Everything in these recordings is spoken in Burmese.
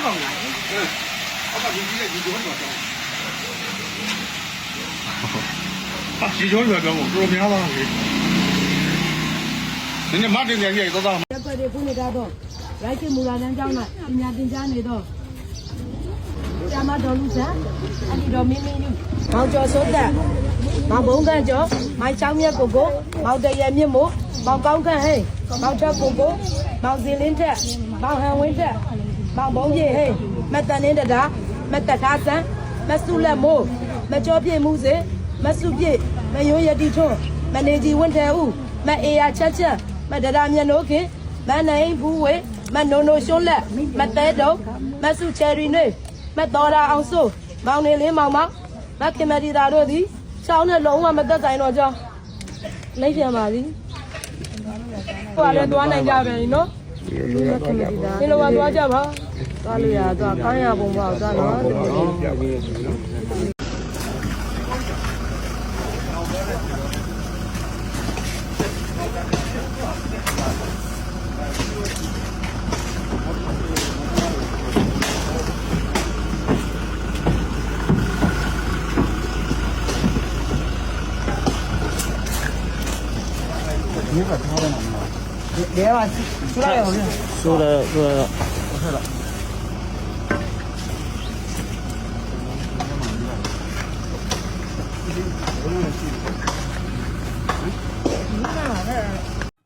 က်ကုန်လား။ဟုတ်ကဲ့ဒီကြီးကဒီကြောမှာတော့။ဟာဒီကြောရွယ်ပြောင်းတော့တော်များပါလေ။နင်ကမတင်ကြကြီးသွားသား။ရက်ွက်တွေဖုန်းနေကြတော့ရိုက်ချင်မူလာလမ်းကြောင်းကပညာသင်ကြားနေတော့ကျမတော်လူစားအဒီတော်မင်းမင်းယူမောင်ကျော်စိုးတက်မောင်ဘုံကန့်ကျော်မိုင်ချောင်းမြတ်ကိုကိုမောင်တရမြင့်မို့မောင်ကောင်းကန့်ဟဲ့မောင်ထက်ကိုကိုမောင်ဇင်လင်းထက်မောင်ဟန်ဝင်းထက် မောင်ဘုံပြေဟဲ့မတ်တန်နေတတာမတ်တထားဆန်မဆုလက်မို့မကျော်ပြည့်မှုစေမဆုပြည့်မယိုးရတီထွန်းမနေကြီးဝင်းထဲဦးမအေယာချက်ချက်မဒရာမြတ်နိုးခင်မနိုင်ဘူးဝေမနိုနိုရှွန်းလက်မတဲတုံမဆုချယ်ရီနေမတော်ရာအောင်စိုးမောင်နေလေးမောင်မောင်မခင်မတီတာတို့သည်ချောင်းနဲ့လုံးဝမသက်ဆိုင်တော့ကြောင်းလိုက်ပြန်ပါသည်ဟိုလည်းသွားနိုင်ကြပဲနော် ဒီလိုပါသွားကြပါသွားလို့ရသွားကောင်းရပုံပေါ့သွားတော့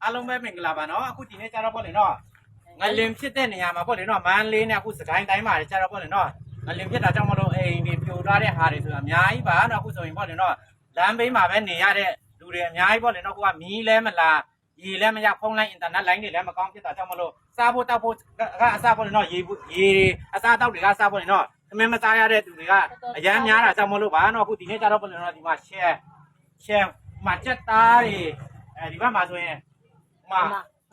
အားလုံးပဲမင်္ဂလာပါနော်အခုဒီနေ့ကျတော့ပေါ့လေနော်ငလင်ဖြစ်တဲ့နေရာမှာပေါ့လေနော်မန်းလေးနဲ့အခုစကိုင်းတိုင်းမှာကျတော့ပေါ့လေနော်ငလင်ဖြစ်တာကြောင့်မလို့အိမ်တွေပြိုထားတဲ့ဟာတွေဆိုတာအများကြီးပါနော်အခုဆိုရင်ပေါ့လေနော်လမ်းဘေးမှာပဲနေရတဲ့လူတွေအများကြီးပေါ့လေနော်ကိုကမီးလဲမလား ရေလဲမရဖုန်းလိုင်းအင်တာနက်လိုင်းတွေလည်းမကောင်းဖြစ်တာကြောင့်မလို့စားဖို့တောက်ဖို့ကအစားပေါ့လေနော်ရေရေအစားတောက်တွေကစားပေါ့လေနော်သမင်းမစားရတဲ့သူတွေကအရန်များတာကြောင့်မလို့ပါနော်အခုဒီနေ့ကျတော့ပေါ့လေနော်ဒီမှာ share share မှာချက်သားတွေအဲဒီဘက်မှာဆိုရင်မှာ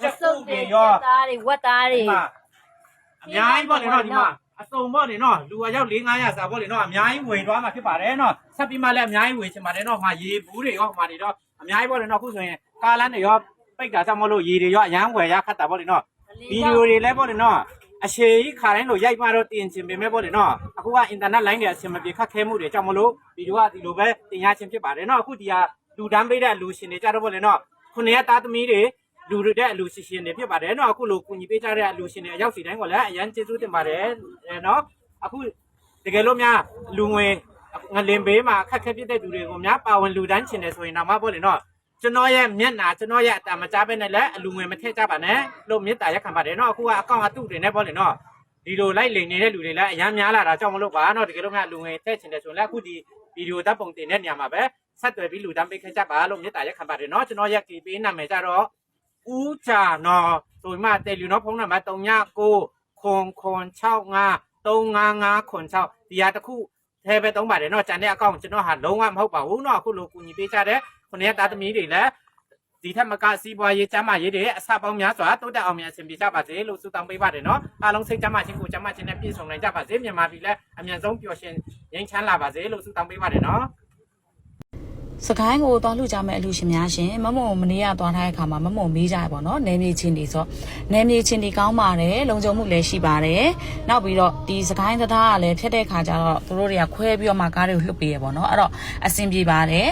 ဝတ်စုပ်တွေရက်သားတွေဝတ်သားတွေဒီမှာအများကြီးပေါ့လေနော်ဒီမှာအစုံပေါ့လေနော်လူအယောက်4 500စာပေါ့လေနော်အများကြီးဝင်သွားမှာဖြစ်ပါတယ်နော်ဆက်ပြီးမှလည်းအများကြီးဝင်ချင်ပါတယ်နော်မှာရေဘူးတွေရောမှာတွေတော့အများကြီးပေါ့လေနော်အခုဆိုရင်ကားလမ်းတွေရော ပိတ်တာကြောင့်မလို့ရေတွေရောအရန်ွယ်ရခတ်တာပေါ့လေနော်ဗီဒီယိုတွေလည်းပေါ့လေနော်အရှိခါတိုင်းလိုရိုက်မှတော့တင်ချင်ပေမဲ့ပေါ့လေနော်အခုကအင်တာနက်လိုင်းတွေအဆင်မပြေခက်ခဲမှုတွေကြောင့်မလို့ဗီဒီယိုကဒီလိုပဲတင်ရခြင်းဖြစ်ပါတယ်နော်အခုဒီဟာလူတန်းပေးတဲ့လူရှင်တွေကြတော့ပေါ့လေနော်ခုနှစ်ရတာသမီးတွေလူတွေတဲ့အလူရှင်ရှင်တွေဖြစ်ပါတယ်နော်အခုလိုကုညီပေးကြတဲ့အလူရှင်တွေအရောက်စီတိုင်းကလည်းအရန်ကျေးဇူးတင်ပါတယ်နော်အခုတကယ်လို့များလူငွေငလင်ဘေးမှာအခက်ခဲဖြစ်တဲ့သူတွေကိုများပါဝင်လူတန်းချင်တယ်ဆိုရင်တော့မပေါ့လေနော် ကျွန်တော်ရဲ့မျက်နှာကျွန်တော်ရဲ့အတမကြားပဲနဲ့လည်းအလူငွေမထည့်ကြပါနဲ့လို့မေတ္တာရက်ခံပါတယ်နော်အခုကအကောင့်အတုတွေနဲ့ပေါ့လေနော်ဒီလိုလိုက်လိန်နေတဲ့လူတွေလည်းအများများလာတာကြောင့်မလို့ပါနော်တကယ်လို့ငါလူငွေထည့်ချင်တယ်ဆိုရင်လည်းအခုဒီဗီဒီယိုဓာတ်ပုံတင်တဲ့နေရာမှာပဲဆက်သွယ်ပြီးလူတန်းပေးခဲ့ကြပါလို့မေတ္တာရက်ခံပါတယ်နော်ကျွန်တော်ရဲ့ KP နာမည်ကြတော့ဦးချာနော်ဆိုမှတယ်လူနော်ဖုန်းနံပါတ်39ခွန်ခွန်65 355ခွန်6ဒီဟာတစ်ခုထဲပဲသုံးပါတယ်နော်ကျန်တဲ့အကောင့်ကျွန်တော်ဟာလုံးဝမဟုတ်ပါဘူးနော်အခုလိုကူညီပေးကြတဲ့ ခုနှစ်သားသမီးတွေလည်းဒီထက်မကစီးပွားရေးကျန်းမာရေးတွေအစပေါင်းများစွာတိုးတက်အောင်များအဆင်ပြေကြပါစေလို့ဆုတောင်းပေးပါတယ်နော်အားလုံးစိတ်ကျန်းမာခြင်းကိုကျန်းမာခြင်းနဲ့ပြည့်စုံနိုင်ကြပါစေမြန်မာပြည်လည်းအမြန်ဆုံးပျော်ရွှင်ငြိမ်းချမ်းလာပါစေလို့ဆုတောင်းပေးပါတယ်နော်စကိုင်းကိုသွားလှူကြမဲ့အလူရှင်များရှင်မမုံမနေ့ကသွားထားတဲ့ခါမှာမမုံမေးကြရပေါ့နော်နယ်မြေချင်းတွေဆိုနယ်မြေချင်းတွေကောင်းပါတယ်လုံခြုံမှုလည်းရှိပါတယ်နောက်ပြီးတော့ဒီစကိုင်းသသားကလည်းဖြတ်တဲ့ခါကျတော့သူတို့တွေကခွဲပြီးတော့မှကားတွေကိုလှုပ်ပေးရပေါ့နော်အဲ့တော့အဆင်ပြေပါတယ်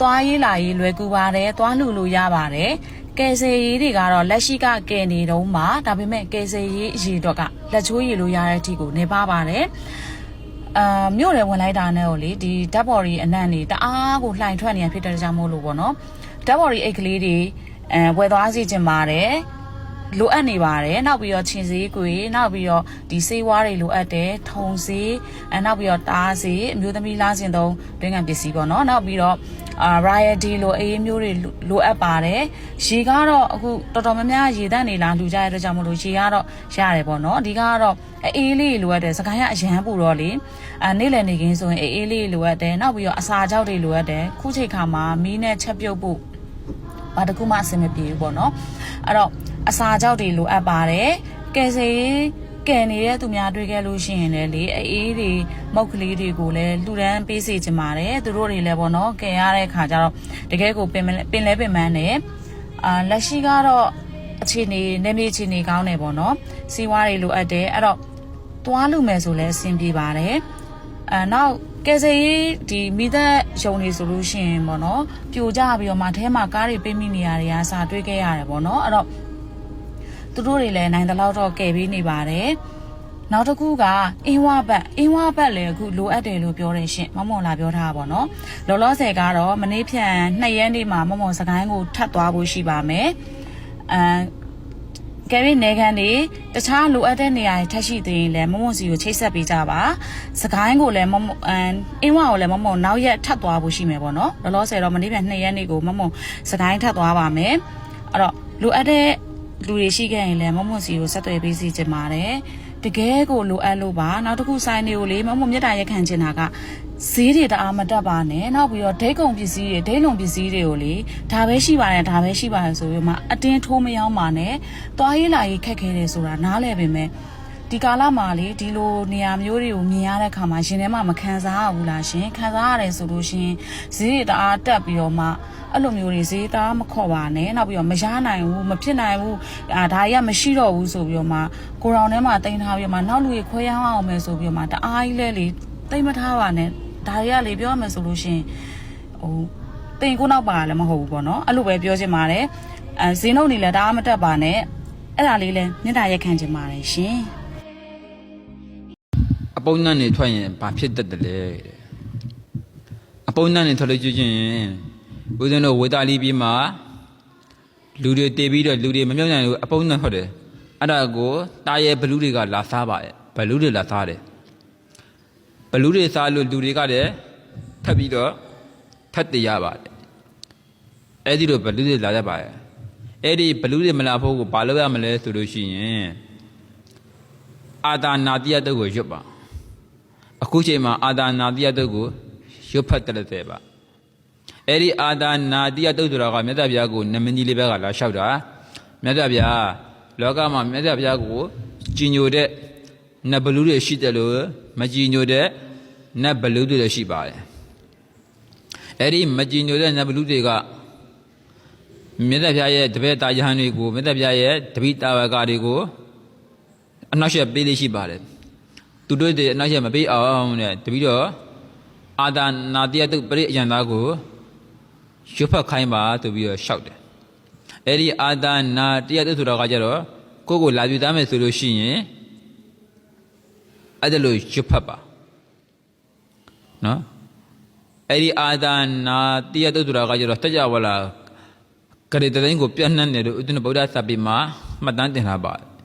သွားရေးလာရေးလွယ်ကူပါတယ်သွားလှူလို့ရပါတယ်ကယ်ဆယ်ရေးတွေကတော့လက်ရှိကကယ်နေတော့မှဒါပေမဲ့ကယ်ဆယ်ရေးအရေးတော့ကလက်ချိုးရည်လို့ရတဲ့အထိကိုနေပါပါတယ်အာမြို့တယ်ဝင်လိုက်တာနဲ့ကိုလေဒီဓာတ်ဘော်ရီအနံ့နေတအားကိုလှိုင်ထွက်နေတာဖြစ်တဲ့ကြောင့်မို့လို့ပေါ့နော်ဓာတ်ဘော်ရီအိတ်ကလေးတွေအဲဝယ်သွားစီခြင်းပါတယ်လိုအပ်နေပါတယ်နောက်ပြီးတော့ချင်းစည်းကွေနောက်ပြီးတော့ဒီစေးဝါးတွေလိုအပ်တယ်ထုံစည်းအဲနောက်ပြီးတော့တားစည်းအမျိုးသမီးလားစင်သုံးတွင်းကန်ပစ္စည်းပေါ့နော်နောက်ပြီးတော့ အာ variety လိုအေးမျိုးတွေလိုအပ်ပါတယ်ရေကတော့အခုတော်တော်များများရေတန့်နေလားလူကြရတဲ့ကြောင့်မလို့ရေကတော့ရတယ်ပေါ့နော်အဓိကကတော့အေးလေးလိုအပ်တယ်စကိုင်းကအရန်ပူတော့လေအာနေ့လည်နေခင်းဆိုရင်အေးအေးလေးလိုအပ်တယ်နောက်ပြီးတော့အစာကြောက်တွေလိုအပ်တယ်ခုချိန်ခါမှာမီးနဲ့ချက်ပြုတ်ဖို့ဘာတစ်ခုမှအဆင်မပြေဘူးပေါ့နော်အဲ့တော့အစာကြောက်တွေလိုအပ်ပါတယ်ကယ်ဆယ်ရေး ကယ်နေတဲ့သူများတွေ့ခဲ့လို့ရှိရင်လည်းလေအေးတွေမုတ်ကလေးတွေကိုလည်းလှူဒန်းပေးစေချင်ပါတယ်သူတို့တွေလည်းပေါ့နော်ကယ်ရတဲ့ခါကျတော့တကယ်ကိုပင်မပင်လဲပင်မန်းတယ်အာလက်ရှိကတော့အခြေအနေနေမြေအခြေအနေကောင်းတယ်ပေါ့နော်စီးဝါးတွေလိုအပ်တယ်အဲ့တော့သွားလို့မယ်ဆိုလဲအဆင်ပြေပါတယ်အဲနောက်ကယ်ဆယ်ရေးဒီမိသက်ရုံနေဆိုလို့ရှိရင်ပေါ့နော်ပြိုကျပြီးတော့မှအဲထဲမှာကားတွေပိတ်မိနေရတွေကစာတွေ့ခဲ့ရတယ်ပေါ့နော်အဲ့တော့ သူတို့တွေလည်းနိုင်တဲ့လောက်တော့ကယ်ပေးနေပါတယ်နောက်တစ်ခုကအင်းဝဘတ်အင်းဝဘတ်လည်းအခုလိုအပ်တယ်လို့ပြောတယ်ရှင်မမွန်လာပြောထားတာပေါ့နော်လောလောဆယ်ကတော့မနေ့ဖြန်2ရက်နေ့မှာမမွန်စကိုင်းကိုထပ်သွားဖို့ရှိပါမယ်အဲကဲပြီးနေခံနေတခြားလိုအပ်တဲ့နေရာတွေထပ်ရှိသေးရင်လည်းမမွန်စီကိုချိတ်ဆက်ပေးကြပါစကိုင်းကိုလည်းမမွန်အမ်အင်းဝကိုလည်းမမွန်နောက်ရက်ထပ်သွားဖို့ရှိမယ်ပေါ့နော်လောလောဆယ်တော့မနေ့ဖြန်2ရက်နေ့ကိုမမွန်စကိုင်းထပ်သွားပါမယ်အဲ့တော့လိုအပ်တဲ့ လူတွေရှိခဲ့ရင်လည်းမမွန်စီကိုဆက်သွယ်ပေးစီချင်ပါတယ်တကယ်ကိုလိုအပ်လို့ပါနောက်တစ်ခုဆိုင်တွေကိုလေမမွန်မြတ်တာရက်ခံချင်တာကဈေးတွေတအားမတက်ပါနဲ့နောက်ပြီးတော့ဒိတ်ကုံပစ္စည်းတွေဒိတ်လုံပစ္စည်းတွေကိုလေဒါပဲရှိပါတယ်ဒါပဲရှိပါတယ်ဆိုပြီးမှအတင်းထိုးမရောက်ပါနဲ့သွားရေးလာရေးခက်ခဲတယ်ဆိုတာနားလည်ပေမဲ့ ဒီကာလမှာလေဒီလိုနေရာမျိုးတွေကိုမြင်ရတဲ့ခါမှာရှင်ထဲမှာမခံစားရဘူးလားရှင်ခံစားရတယ်ဆိုလို့ရှင်ဈေးတွေတအားတက်ပြီးတော့မှအဲ့လိုမျိုးတွေဈေးတအားမခေါ်ပါနဲ့နောက်ပြီးတော့မရနိုင်ဘူးမဖြစ်နိုင်ဘူးအာဒါကြီးကမရှိတော့ဘူးဆိုပြီးတော့မှကိုရောင်ထဲမှာတင်ထားပြီးတော့မှနောက်လူတွေခွဲရအောင်အောင်မယ်ဆိုပြီးတော့မှတအားကြီးလဲလေတိတ်မထားပါနဲ့ဒါတွေကလေပြောရမယ်ဆိုလို့ရှင်ဟိုတင်ကိုနောက်ပါလည်းမဟုတ်ဘူးပေါ့နော်အဲ့လိုပဲပြောချင်ပါတယ်အဲဈေးနှုန်းတွေလည်းတအားမတက်ပါနဲ့အဲ့ဒါလေးလဲမြင့်တာရက်ခံချင်ပါတယ်ရှင်အ ပုံနှံ့နေထွက်ရင်ဘာဖြစ်တတ်တယ်လဲတဲ့အပုံနှံ့နေထွက်လို့ကြည့်ချင်းဦးဇင်းတို့ဝေတာလီပြီးမှလူတွေတည်ပြီးတော့လူတွေမမြောက်နိုင်လို့အပုံနှံ့ထွက်တယ်အဲ့ဒါကိုတာရဲဘလူးတွေကလာစားပါရဲ့ဘလူးတွေလာစားတယ်ဘလူးတွေစားလို့လူတွေကလည်းထပ်ပြီးတော့ထပ်တည်ရပါတယ်အဲ့ဒီလိုဘလူးတွေလာတတ်ပါရဲ့အဲ့ဒီဘလူးတွေမလာဖို့ကိုဘာလုပ်ရမလဲဆိုလို့ရှိရင်အာတာနာတိယတုတ်ကိုရွတ်ပါ အခုချိန်မှာအာဒါနာတိယတုတ်ကိုရွတ်ဖတ်တယ်တဲ့ပါအဲ့ဒီအာဒါနာတိယတုတ်ဆိုတာကမြတ်စွာဘုရားကိုနမနီလေးဘက်ကလာလျှောက်တာမြတ်စွာဘုရားလောကမှာမြတ်စွာဘုရားကိုကြည်ညိုတဲ့နတ်ဘလူတွေရှိတယ်လို့မကြည်ညိုတဲ့နတ်ဘလူတွေလည်းရှိပါတယ်အဲ့ဒီမကြည်ညိုတဲ့နတ်ဘလူတွေကမြတ်စွာဘုရားရဲ့တပည့်တာယဟန်တွေကိုမြတ်စွာဘုရားရဲ့တပိတာဝကတွေကိုအနောက်ရှက်ပေးလေးရှိပါတယ် သူတို့တွေအနောက်ချက်မပေးအောင်တဲ့တပြီးတော့အာသာနာတိယတုပရိအယံသားကိုရွတ်ဖတ်ခိုင်းပါဆိုပြီးတော့ရှောက်တယ်အဲ့ဒီအာသာနာတိယတုဆိုတာကကြတော့ကိုယ့်ကိုလာပြသားမယ်ဆိုလို့ရှိရင်အဲ့ဒါလို့ရွတ်ဖတ်ပါနော်အဲ့ဒီအာသာနာတိယတုဆိုတာကကြတော့တကြဝလာကရေတသိန်းကိုပြန့်နှံ့တယ်လို့ဥဒ္ဒနဗုဒ္ဓစာပေမှာမှတ်တမ်းတင်ထားပါတယ်